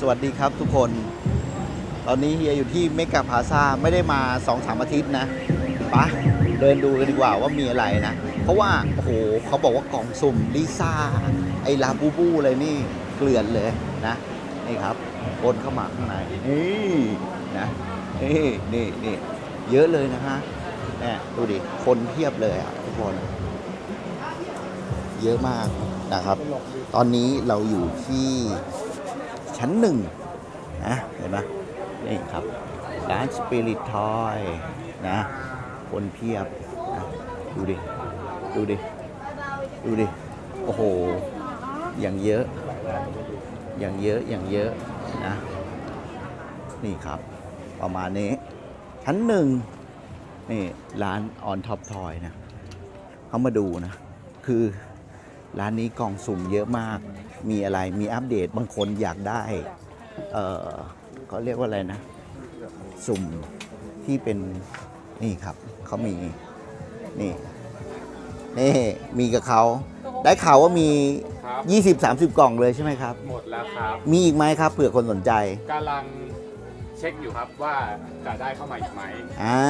สวัสดีครับทุกคน ตอนนี้เฮียอยู่ที่เมกาพาซาไม่ได้มา2อสามอาทิตย์นะปะเดินดูกันดีกว่าว่ามีอะไรนะ เพราะว่า โอ้โหเขาบอกว่ากล่องสุ่มลิซ่า ไอ้ลาบูบูอะไรนี่ เกลื่อนเลยนะ นี่ครับโอนเข้ามาข้างใน นี่นะนี่นี่นี่เยอะเลยนะฮะเนี่ยดูดิ คนเพียบเลยอะทุกคน เยอะมากนะครับ ตอนนี้เราอยู่ที่ ชั้นหนึ่งนะเห็นไหมนี่ครับร้านสปิริตทอยนะคนเพียบนะดูดิ ดูดิ ดูดิ โอ้โห อย่างเยอะ อย่างเยอะ อย่างเยอะนะ นี่ครับ ประมาณนี้ ชั้นหนึ่งนี่ร้านออนท็อปทอยนะเขามาดูนะ คือร้านนี้กล่องสุ่มเยอะมาก มีอะไรมีอัปเดตบางคนอยากได้เออเขาเรียกว่าอะไรนะ สุ่มที่เป็นนี่ครับเขามีนี่นี่มีกับเขาได้ข่าวว่ามีครับ20-30 กล่องเลยใช่ไหมครับ หมดแล้วครับ มีอีกไหมครับเผื่อคนสนใจกำลังเช็คอยู่ครับว่าจะได้เข้ามาอีกไหมอ่า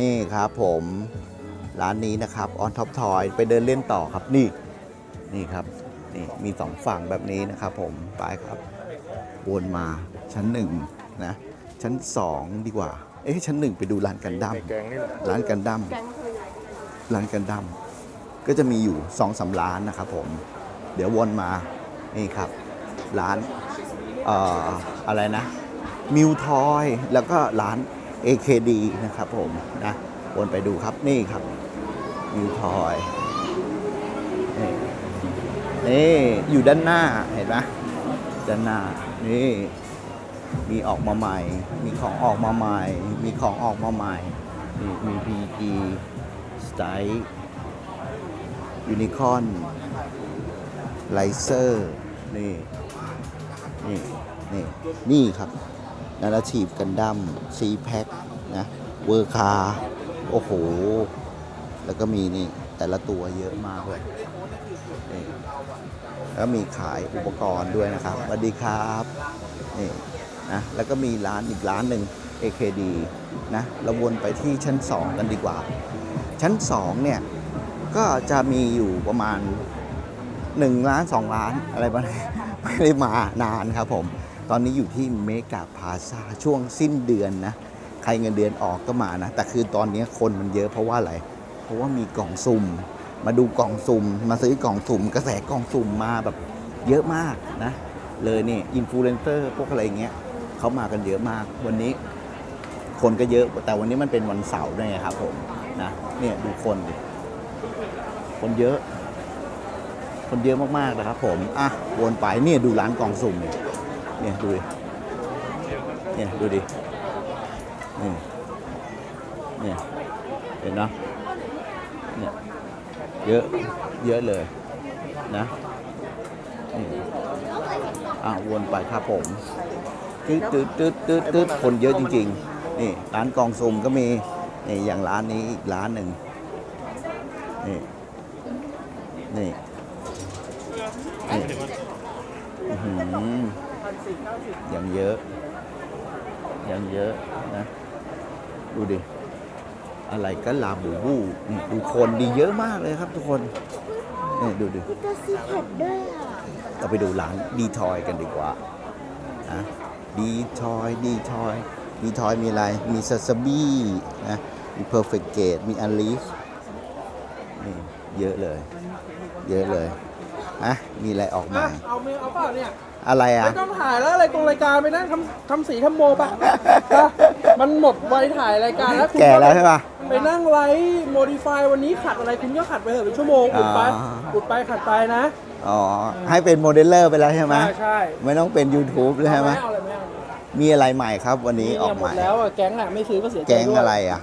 นี่ครับผมร้านนี้นะครับออนท็อปทอยไปเดินเล่นต่อครับนี่ นี่ครับ นี่มีสองฝั่งแบบนี้นะครับผมไปครับวนมาชั้นหนึ่งนะชั้นสองดีกว่า เอ๊ะชั้นหนึ่งไปดูร้านกันดั้มในแกงนี่แหละร้านกันดั้มร้านกันดั้มก็จะมีอยู่สองสามร้านนะครับผม เดี๋ยววนมานี่ครับ ร้านเอ่ออะไรนะมิวทอยแล้วก็ร้าน AKD นะครับผมนะวนไปดูครับนี่ครับมิวทอยนี่ นี่อยู่ด้านหน้าเห็นไหมด้านหน้านี่มีออกมาใหม่ มีของออกมาใหม่ มีของออกมาใหม่มีมี PG Style Unicorn ไลเซอร์นี่นี่นี่นี่ครับนาราทีฟกันดั้มซีแพ็คนะเวอร์คาโอ้โห แล้วก็มีนี่ แต่ละตัวเยอะมากเลย แล้วมีขายอุปกรณ์ด้วยนะครับสวัสดีครับนี่นะแล้วก็มีร้านอีกร้านหนึ่ง AKD นะเราวนไปที่ชั้น 2 กันดีกว่า ชั้น 2 เนี่ย ก็จะมีอยู่ประมาณ 1 ล้าน 2 ล้านอะไรประมาณไม่ได้มานานครับผม ตอนนี้อยู่ที่เมกาพาซาช่วงสิ้นเดือนนะ ใครเงินเดือนออกก็มานะ แต่คือตอนนี้คนมันเยอะเพราะว่าอะไร เพราะว่ามีกล่องสุ่ม มาดูกล่องสุ่ม มาซื้อกล่องสุ่ม กระแสกล่องสุ่มมาแบบเยอะมากนะ เลยนี่อินฟลูเอนเซอร์พวกอะไรเงี้ยเขามากันเยอะมาก วันนี้คนก็เยอะ แต่วันนี้มันเป็นวันเสาร์ด้วยครับผมนะเนี่ยดูคนดิคนเยอะ คนเยอะมากๆนะครับผมอะวนไปเนี่ยดูร้านกล่องสุ่มเนี่ยเนี่ยดูดิเนี่ยดูดินี่เนี่ยเห็นเนอะเนี่ย เยอะเยอะเลยนะนี่อะวนไปครับผมตืดตืดตืดตืดตืดคนเยอะจริง ๆ นี่ร้านกองสุ่มก็มีนี่อย่างร้านนี้อีกร้านหนึ่งนี่นี่นี่ย่างเยอะย่างเยอะนะ ดูดิ อะไรก็ลาบูบูดูคนดีเยอะมากเลยครับทุกคนนี่ดูดิมีตัวซีเค็ดด้วยอะเราไปดูร้านดีทอยกันดีกว่านะดีทอยดีทอยดีทอยมีอะไร มีซาซาบี้นะมีเพอร์เฟกเกตมีอลิฟนี่เยอะเลย เยอะเลยอะมีอะไรออกมาเอาเมลเอาเปล่าเนี่ย อะไรอะ ไม่ต้องถ่ายแล้วอะไรตรงรายการไปนั่งทำทำสีทำโมปะฮะมันหมดวัยถ่ายรายการแล้วคุณแก่แล้วใช่ปะไปนั่งไลฟ์โมดิฟายวันนี้ขัดอะไรคุณก็ขัดไปเถอะเป็นชั่วโมงอุดไปอ่าอุดไปขัดไปนะ อ๋อ ให้เป็นโมเดลเลอร์ไปแล้วใช่ไหมใช่ใช่ ไม่ต้องเป็น YouTube เลยใช่ไหมเอาอะไรไม่เอามีอะไรใหม่ครับวันนี้นี่ออกเนี่ยหใหมม่ดแล้วอะแก๊งอะไม่ซื้อก็เสียใจแก๊งด้วยอะไรอะ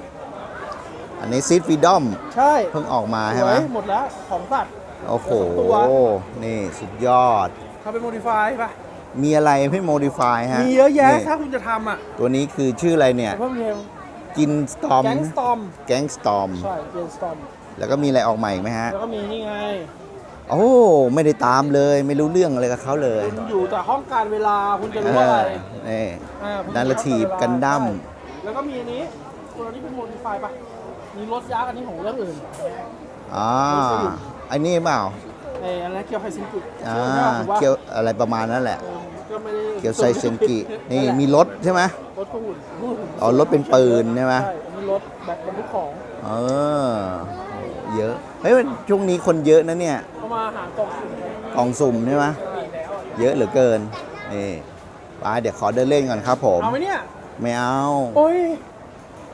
อันนี้ซีดฟีดอมใช่เพิ่งออกมาสใช่ไหวมยหมดแล้วของสัตว์ โอ้โหสองตัว นี่สุดยอด ทำเป็นโมดิฟายปะมีอะไรให้โมดิฟายฮะมีเยอะแยะนี่ถ้าคุณจะทำอะตัวนี้คือชื่ออะไรเนี่ย เพิ่มเทมกินสตอม แก๊งสตอม แก๊งสตอม ใช่เกนสตอม แล้วก็มีอะไรออกใหม่อีกไหมฮะ แล้วก็มีนี่ไง โอ้ ไม่ได้ตามเลย ไม่รู้เรื่องอะไรกับเขาเลยคุณอยู่แต่ห้องการเวลาคุณจะเอรู้อะไรอนี่อ่าคุณนาราทีฟกันดั้ม ใช่แล้วก็มีอันนี้ ตัวนี้เป็นโมดิฟายปะมีรถยักษ์อันนี้ของเรื่องอื่น อ่า อันนี้เปล่า ไอ้อันนั้นเกียวไฮซินกุอ่าใช่ไหมผมว่าเคียวอะไรประมาณนั้นแหละเออก็ไม่ได้เกียวไซเซนกิ นี่มีรถใช่ไหมรถก็หุ่นหุ่นอ๋อรถเป็นปืนใช่ไหมใช่อันนี้รถแบบบรรทุกของเออเยอะเฮ้ยช่วงนี้คนเยอะนะเนี่ยเขามาหากล่องสุ่มกล่องสุ่มใช่ไหมเยอะเหลือเกินนี่ไปเดี๋ยวขอเดินเล่นก่อนครับผมเอาไหมเนี่ยไม่เอาโอ้ย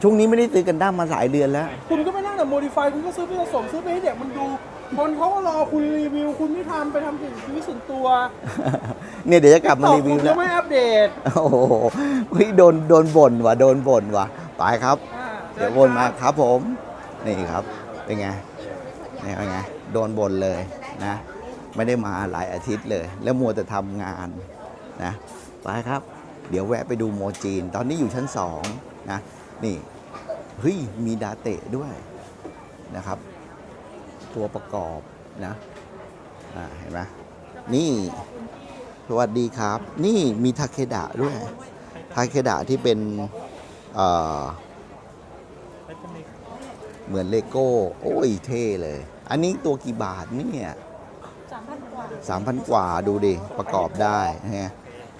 ช่วงนี้ไม่ได้ซื้อกันดั้มมาหลายเดือนแล้ว คุณก็ไม่นั่งแต่โมดิฟายคุณก็ซื้อไปผสมซื้อไปให้เด็กมันดู คนเขาก็รอคุณรีวิว คุณไม่ทำไปทำสิ่งชีวิตส่วนตัวเนี่ยเดี๋ยวจะกลับมารีวิวคุณแล้ก็วไม่อัปเดตโอ้โหเฮ้ยโดนโดนบ่นว่ะโดนบ่นว่ะไปครับ อ่าเดี๋ยววนมาครับผม นี่ครับ เป็นไงนี่เป็นไง โดนบ่นเลยนะ ไม่ได้มาหลายอาทิตย์เลย แล้วมัวแต่ทำงานนะไปครับ เดี๋ยวแวะไปดูโมจีน ตอนนี้อยู่ชั้นสองนะ นี่ เฮ้ย มีดาเตะด้วยนะครับ ตัวประกอบนะอ่าเห็นไหมนี่สวัสดีครับ นี่มีทาเคดะด้วยทาเคดะที่เป็นเอ่อเหมือนเลโก้ โอ้ยเท่เลย อันนี้ตัวกี่บาทเนี่ยสามพันกว่าดูดิ ประกอบได้ฮะ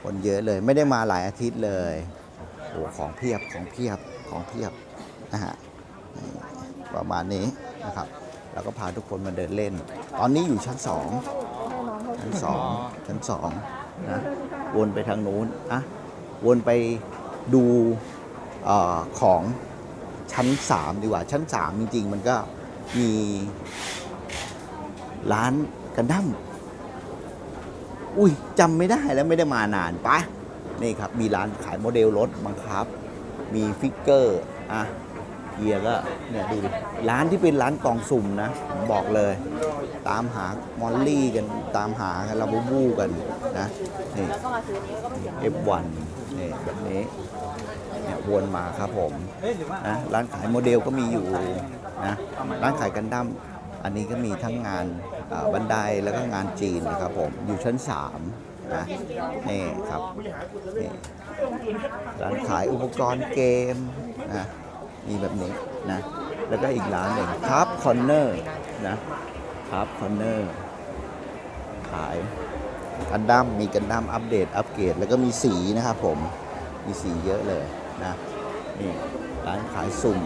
คนเยอะเลยไม่ได้มาหลายอาทิตย์เลยโอ้ของเพียบของเพียบของเพียบนะฮะประมาณนี้นะครับ แล้วก็พาทุกคนมาเดินเล่น ตอนนี้อยู่ชั้นสองชั้นสองชั้นสองนะวนไปทางนู้นอะวนไปดูอของชั้นสามดีกว่า ชั้นสามจริง ๆ มันก็มีร้านกันดั้มอุ้ยจำไม่ได้แล้วไม่ได้มานานปะนี่ครับ มีร้านขายโมเดลรถบังคับ มีฟิกเกอร์อะ เกียร์ก็เนี่ยดูดิร้านที่เป็นร้านกล่องสุ่มนะผมบอกเลย ตามหามอลลี่กันตามหากันลาบูบูกันนะนี่ F1 นี่แบบนี้เนี่ยวนมาครับผมนะร้านขายโมเดลก็มีอยู่นะร้านขายกันดั้มอันนี้ก็มีทั้งงานบันไดแล้วก็งานจีนนะครับผมอยู่ชั้น3นะนี่ครับนี่ร้านขายอุปกรณ์เกมนะ มีแบบนี้นะ แล้วก็อีกร้านหนึ่งครับคอนเนอร์นะครับคอนเนอร์ขายกันดั้มมีกันดั้มอัปเดต อัปเกรด แล้วก็มีสีนะครับผม มีสีเยอะเลยนะ นี่ร้านขายสุ่ม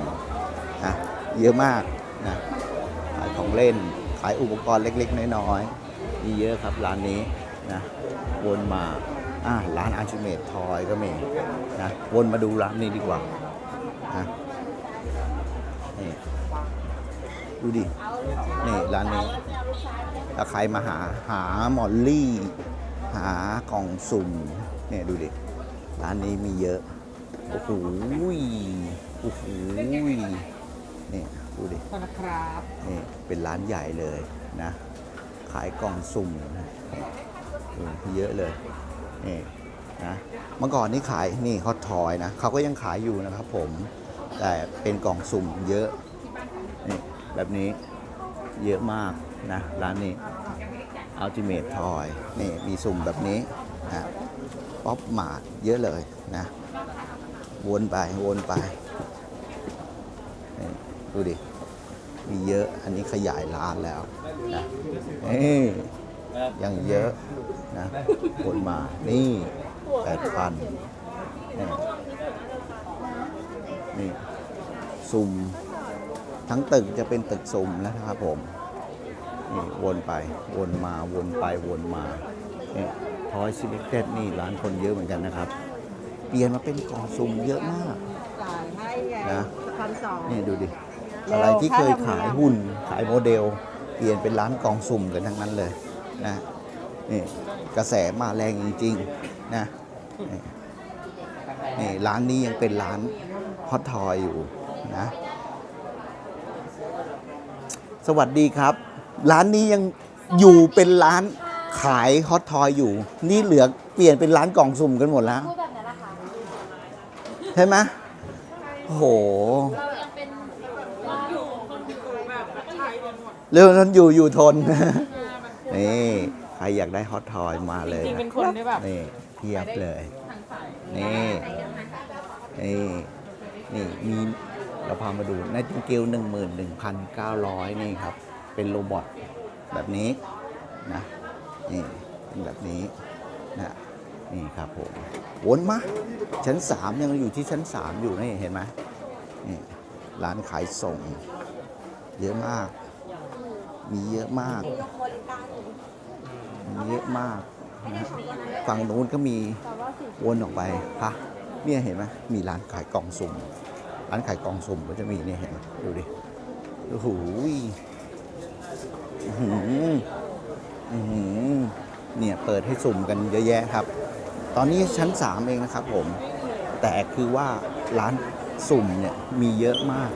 นะเยอะมากนะขายของเล่น ขายอุปกรณ์เล็ก ๆ น้อยๆมีเยอะครับร้านนี้นะ วนมาอ่าร้านอาร์ชิเมตทอยก็มีนะ วนมาดูร้านนี้ดีกว่านะ นี่ดูดิ นี่ร้านนี้ถ้าใครมาหาหาหมอลลี่ หากล่องสุ่มเนี่ยดูดิ ร้านนี้มีเยอะ โอ้โหโอ้โหนี่ดูดินครับนี่เป็นร้านใหญ่เลยนะ ขายกล่องสุ่มเออเยอะเลยนี่นะเมื่อก่อนนี่ขายนี่ฮอตทอยนะเขาก็ยังขายอยู่นะครับผม แต่เป็นกล่องสุ่มเยอะนี่แบบนี้เยอะมากนะ ร้านนี้ Ultimate Toy นี่มีสุ่มแบบนี้นะป๊อปมาดเยอะเลยนะ วนไป วนไปนี่ดูดิ มีเยอะอันนี้ขยายร้านแล้วนะนี่ยังเยอะนะวนมานี่แปดพัน นี่นี่สุ่มทั้งตึกจะเป็นตึกสุ่มแล้วนะครับผมนี่วนไปวนมาวนไปวนมาเนี่ยทอยซิลิเต็ดนี่ร้านคนเยอะเหมือนกันนะครับ เปลี่ยนมาเป็นกล่องสุ่มเยอะมากจ่ายให้ไงนะพันสองนี่ดูดิเร็วอะไรที่เคยค่าธรรมเนียมขายหุ้นขายโมเดล เปลี่ยนเป็นร้านกล่องสุ่มกันทั้งนั้นเลยนะนี่กระแสมาแรงจริงๆนะนี่นี่ร้านนี้ยังเป็นร้านฮ อตทอยอยู่นะ สวัสดีครับ ร้านนี้ยังอยู่เป็นร้านขายฮอตทอยอยู่ นี่เหลือเปลี่ยนเป็นร้านกล่องสุ่มกันหมดแล้ว พูดแบบนั้นนะคะใช่ไหมโอ้โห เรายังเป็นคนอยู่คนอยู่แบบใช้ไปหมดเรื่องนั้นอยู่อยู่ทน นี่ใครอยากได้ฮอตทอยมาเลยจริงๆนะเป็นคนที่แบบ นี่เทียบเลย นี่นี่ นี่มีเราพามาดูในจิงเกลหนึ่งหมื่นหนึ่งพันเก้าร้อยนี่ครับ เป็นโรบอทแบบนี้นะนี่เป็นแบบนี้นะนี่ครับผมวนมาชั้นสามยังอยู่ที่ชั้นสามอยู่นี่เห็นไหมนี่ร้านขายส่ง เยอะมาก มีเยอะมาก มีเยอะมากนะฝั่งนู้นก็มีวนออกไปพะ เนี่ยเห็นไหมมีร้านขายกล่องสุ่ม ร้านขายกล่องสุ่มก็จะมีเนี่ยเห็นไหมดูดิโอ้โหอื้อหืออื้อหือเนี่ยเปิดให้สุ่มกันเยอะแยะครับ ตอนนี้ชั้น 3 เองนะครับผม แต่คือว่าร้านสุ่มเนี่ยมีเยอะมาก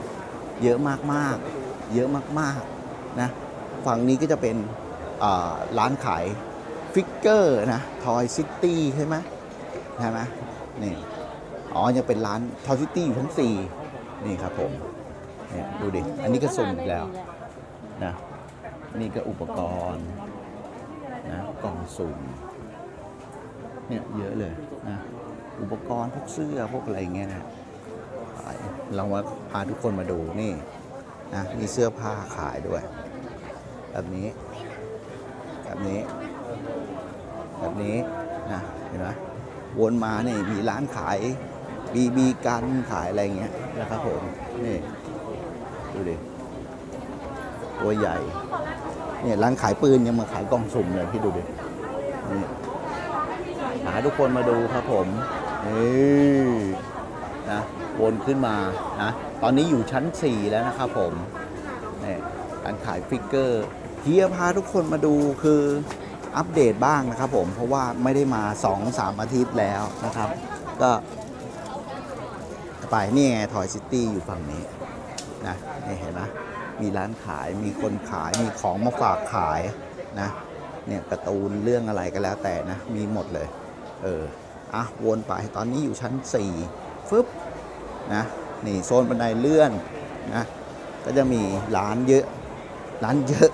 เยอะมากๆเยอะมากๆนะฝั่งนี้ก็จะเป็นร้านขายฟิกเกอร์นะทอยซิตี้ใช่ไหมใช่ไหมนี่ อ๋อ ยังเป็นร้านทอยซิตี้อยู่ชั้น4นี่ครับผม เนี่ยดูดิ อันนี้ก็สุ่มอีกแล้วนะ นี่ก็อุปกรณ์นะกล่องสุ่ม เนี่ยเยอะเลยนะ อุปกรณ์พวกเสื้อพวกอะไรเงี้ยนะเรามาพาทุกคนมาดูนี่นะมีเสื้อผ้าขายด้วย แบบนี้ แบบนี้ แบบนี้นะเห็นไหมวนมาเนี่ยมีร้านขาย บีบีกันขายอะไรเงี้ยนะครับผมนี่ดูดิตัวใหญ่เนี่ยร้านขายปืนยังมาขายกล่องสุ่มเลยพี่ดูดินี่หาทุกคนมาดูครับผมนี่นะวนขึ้นมานะตอนนี้อยู่ชั้น 4 แล้วนะครับผมนี่การขายฟิกเกอร์เฮียพาทุกคนมาดูคืออัปเดตบ้างนะครับผมเพราะว่าไม่ได้มา 2-3 อาทิตย์แล้วนะครับ ก็ ไปนี่ไงทอยซิตี้อยู่ฝั่งนี้นะนี่เห็นไหมมีร้านขายมีคนขายมีของมาฝากขายนะเนี่ยการ์ตูนเรื่องอะไรก็แล้วแต่นะ มีหมดเลย เอออะวนไปตอนนี้อยู่ชั้น 4ฟึบนะนี่โซนบันไดเลื่อนนะก็จะมีร้านเยอะร้านเยอะ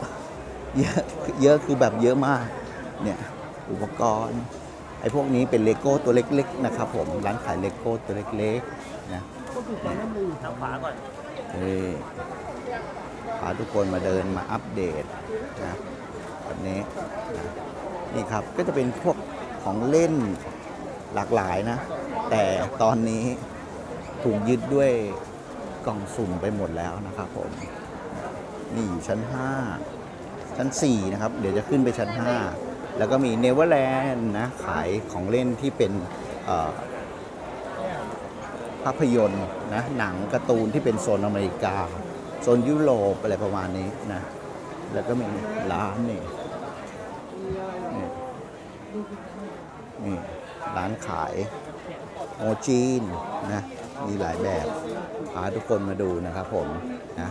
เยอะเยอะคือแบบเยอะมากเนี่ยอุปกรณ์ ไอ้พวกนี้เป็นเลโก้ตัวเล็กๆนะครับผมร้านขายเลโก้ตัวเล็กๆนะก็ถูกไปน้ำมือทางขวาก่อนเฮ้ยพาทุกคนมาเดินมาอัปเดตนะแบบนี้นะนี่ครับก็จะเป็นพวกของเล่นหลากหลายนะ แต่ตอนนี้ถูกยึดด้วยกล่องสุ่มไปหมดแล้วนะครับผมนี่อยู่ชั้น 5 ชั้น 4 นะครับ เดี๋ยวจะขึ้นไปชั้น 5 แล้วก็มีเนเวอร์แลนด์นะขายของเล่นที่เป็นภาพยนตร์นะหนังการ์ตูนที่เป็นโซนอเมริกา โซนยุโรปอะไรประมาณนี้นะ แล้วก็มีร้านนี่นี่นี่ร้านขายโมจีนนะมีหลายแบบพาทุกคนมาดูนะครับผมนะ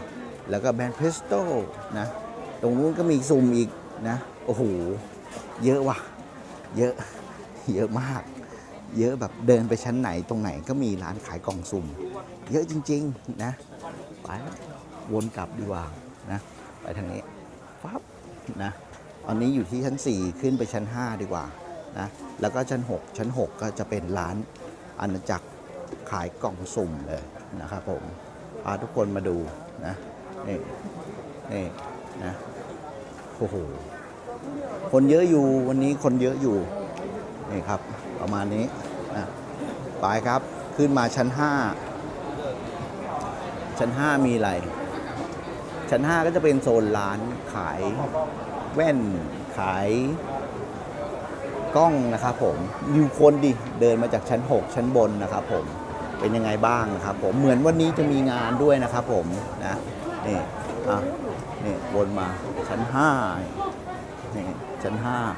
แล้วก็แบรนด์เพสโต้นะตรงนู้นก็มีซุ่มอีกนะ โอ้โห เยอะว่ะ เยอะ เยอะมาก เยอะแบบเดินไปชั้นไหนตรงไหนก็มีร้านขายกล่องสุ่ม เยอะจริง ๆ นะ ไปวนกลับดีกว่านะ ไปทางนี้ฟับนะ ตอนนี้อยู่ที่ชั้น 4 ขึ้นไปชั้น 5 ดีกว่านะ แล้วก็ชั้น 6 ชั้น 6 ก็จะเป็นร้านอาณาจักรขายกล่องสุ่มเลยนะครับผมพาทุกคนมาดูนะ นี่ นี่นะ โอ้โห คนเยอะอยู่วันนี้คนเยอะอยู่นี่ครับ ประมาณนี้นะไปครับขึ้นมาชั้น 5 ชั้น 5 มีอะไร ชั้น 5 ก็จะเป็นโซนร้านขายแว่นขายกล้องนะครับผมอยู่คนดิเดินมาจากชั้น 6 ชั้นบนนะครับผมเป็นยังไงบ้างนะครับผมเหมือนวันนี้จะมีงานด้วยนะครับผมนะนี่อะนี่วนมาชั้น 5 นี่ชั้น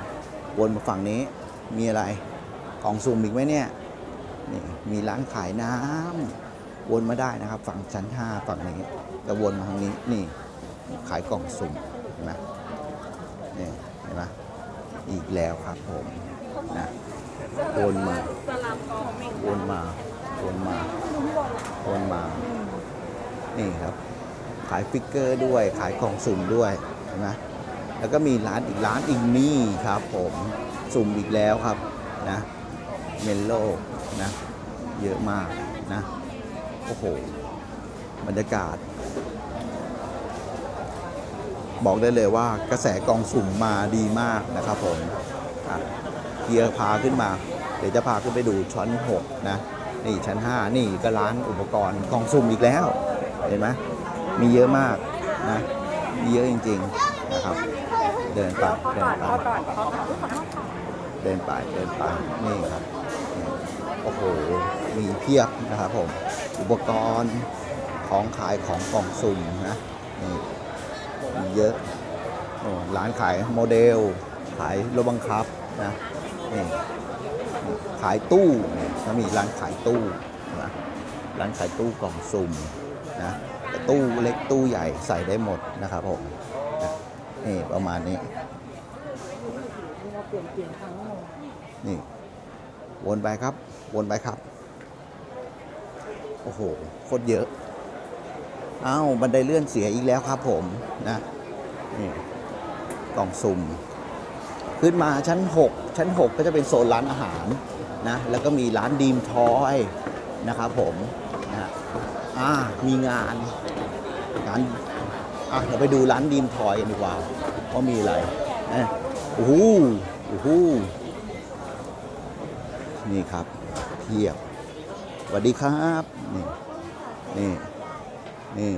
5วนมาฝั่งนี้มีอะไรกล่องสุ่มอีกไหมเนี่ยนี่มีร้านขายน้ำวนมาได้นะครับ ฝั่งชั้น5ฝั่งนี้จะวนมาทางนี้นี่ขายกล่องสุ่มเห็นไหมนี่เห็นไหมอีกแล้วครับผมนะวนมาวนมาวนมาวนมา นี่ครับ ขายฟิกเกอร์ด้วย ขายกล่องสุ่มด้วย เห็นไหม แล้วก็มีร้านอีกร้านอีกนี่ครับผมสุ่มอีกแล้วครับนะเมลโลนะเยอะมากนะโอ้โหบรรยากาศ บอกได้เลยว่ากระแสกองสุ่มมาดีมากนะครับผมเกียร์พาขึ้นมา เดี๋ยวจะพาขึ้นไปดูชั้น6นะนี่ชั้น 5 นี่ก็ร้านอุปกรณ์กองสุ่มอีกแล้ว เห็นไหมมีเยอะมากนะ เยอะจริงๆนะครับ เดินไปเดินไปเดินไปเดินไปนี่ครับโอ้โหมีเพียบนะครับผมอุปกรณ์ของขายของกล่องสุ่มนะนี่มีเยอะโอ้ร้านขายโมเดล ขายรถบังคับนะนี่ขายตู้นี่มีร้านขายตู้นะร้านขายตู้กล่องสุ่มนะ ตู้เล็กตู้ใหญ่ใส่ได้หมดนะครับผมนี่ประมาณนี้ นี่ วนไปครับ วนไปครับ โอ้โหโคตรเยอะ อ้าวบันไดเลื่อนเสียอีกแล้วครับผมนะนี่กล่องสุ่ม ขึ้นมาชั้น 6 ชั้น 6 ก็จะเป็นโซนร้านอาหารนะ แล้วก็มีร้านดีมทอยนะครับผม อ่ามีงานงานอะเราไปดูร้านดีมทอยกันดีกว่าว่ามีอะไรนะโอ้โหโอ้โหนี่ครับเทียบสวัสดีครับนี่นี่นี่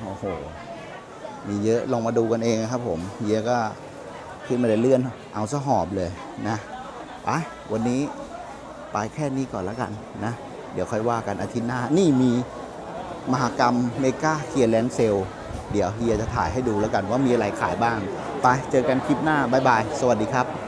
โอ้โหมีเยอะลองมาดูกันเองครับผมเยอะก็ขึ้นมาเลยเลื่อน เอาซะหอบเลยนะไปวันนี้ไปแค่นี้ก่อนแล้วกันนะ ดี๋ยวค่อยว่ากันอาทิตย์หน้า นี่มีมหากรรมเมกาเคียร์แลนเซลเดี๋ยวเฮียจะถ่ายให้ดูแล้วกันว่ามีอะไรขายบ้าง ไปเจอกันคลิปหน้า บ๊ายบาย สวัสดีครับ